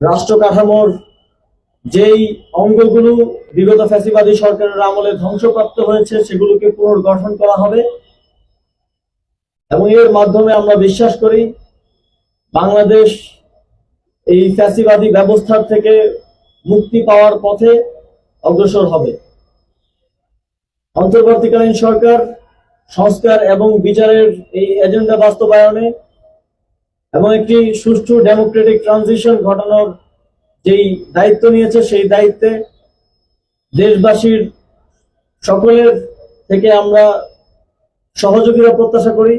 রাষ্ট্র কাঠামোর যেই অঙ্গগুলো বিগত ফ্যাসিবাদী সরকারের আমলে ধ্বংসপ্রাপ্ত হয়েছে, সেগুলোকে পুনর্গঠন করা হবে। এবং এর মাধ্যমে আমরা বিশ্বাস করি, বাংলাদেশ এই ফ্যাসিবাদী ব্যবস্থার থেকে মুক্তি পাওয়ার পথে অগ্রসর হবে। অন্তর্বর্তীকালীন সরকার সংস্কার এবং বিচারের এই এজেন্ডা বাস্তবায়নে এবং একটি সুষ্ঠু ডেমোক্রেটিক ট্রানজিশন ঘটানোর যেই দায়িত্ব নিয়েছে, সেই দায়িত্বে দেশবাসীর সকলের থেকে আমরা সহযোগিতা প্রত্যাশা করি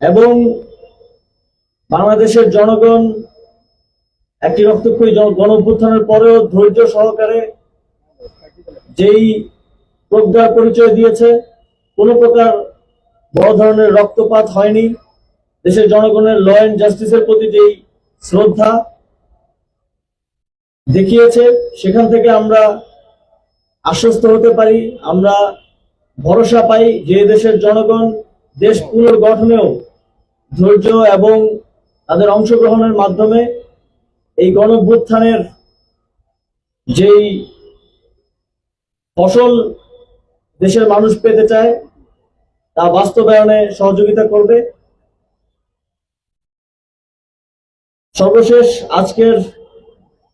এবং বাংলাদেশের জনগণ একটি রক্তক্ষয়ী গণ অভ্যুত্থানের পরেও ধৈর্য সহকারে যেই প্রজ্ঞার পরিচয় দিয়েছে, কোনো প্রকার বড় ধরনের রক্তপাত হয়নি। দেশের জনগণের ল অ্যান্ড জাস্টিসের প্রতি যেই শ্রদ্ধা দেখিয়েছে, সেখান থেকে আমরা আশ্বস্ত হতে পারি, আমরা ভরসা পাই যে দেশের জনগণ দেশ পুনর্গঠনেও ধৈর্য এবং তাদের অংশগ্রহণের মাধ্যমে এই গণভ্যুত্থানের যেই ফসল দেশের মানুষ পেতে চায়, তা বাস্তবায়নে সহযোগিতা করবে। সর্বশেষ আজকের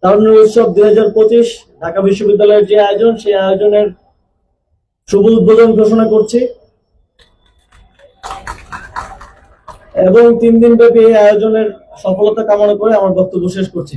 তারুণ্য উৎসব দুই হাজার পঁচিশ ঢাকা বিশ্ববিদ্যালয়ের যে আয়োজন, সেই আয়োজনের শুভ উদ্বোধন ঘোষণা করছি। এবং তিন দিন ব্যাপী এই আয়োজনের সফলতা কামনা করে আমার বক্তব্য শেষ করছি।